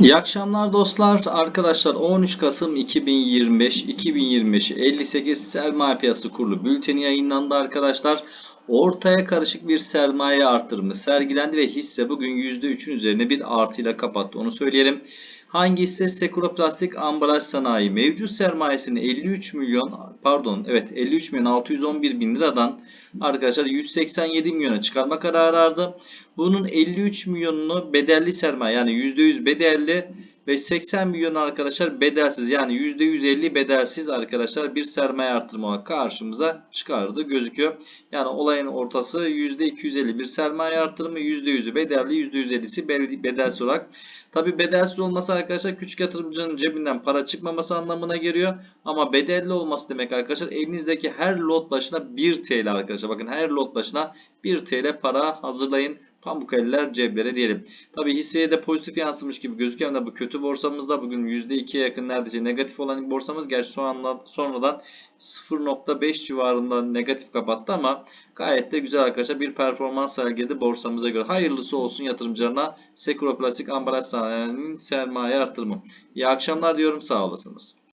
İyi akşamlar dostlar. Arkadaşlar 13 Kasım 2025 2025 58 sermaye piyasası kurulu bülteni yayınlandı arkadaşlar. Ortaya karışık bir sermaye artırımı sergilendi ve hisse bugün %3'ün üzerine bir artıyla kapattı. Onu söyleyelim. Hangi hisse? Sekura Plastik Ambalaj Sanayi mevcut sermayesini 53 milyon pardon evet 53 milyon 611 bin liradan arkadaşlar 187 milyona çıkarma kararı aldı. Bunun 53 milyonunu bedelli sermaye yani %100 bedelli ve 80 milyon arkadaşlar bedelsiz yani %150 bedelsiz arkadaşlar bir sermaye artırma karşımıza çıkardı gözüküyor. Yani olayın ortası %250 bir sermaye artırımı %100'ü bedelli %150'si bel- bedelsiz olarak. Tabi bedelsiz olması arkadaşlar küçük yatırımcının cebinden para çıkmaması anlamına geliyor. Ama bedelli olması demek arkadaşlar elinizdeki her lot başına 1 TL arkadaşlar. Bakın her lot başına 1 TL para hazırlayın. Pamuk eller ceblere diyelim. Tabi hisseye de pozitif yansımış gibi gözüküyor. Ama bu kötü borsamızda bugün %2'ye yakın neredeyse negatif olan borsamız. Gerçi sonradan, sonradan 0.5 civarında negatif kapattı ama gayet de güzel arkadaşlar bir performans sergiledi borsamıza göre. Hayırlısı olsun yatırımcılarına Sekuro Plastik Ambalaj Sanayi'nin sermaye artırımı. İyi akşamlar diyorum sağ olasınız.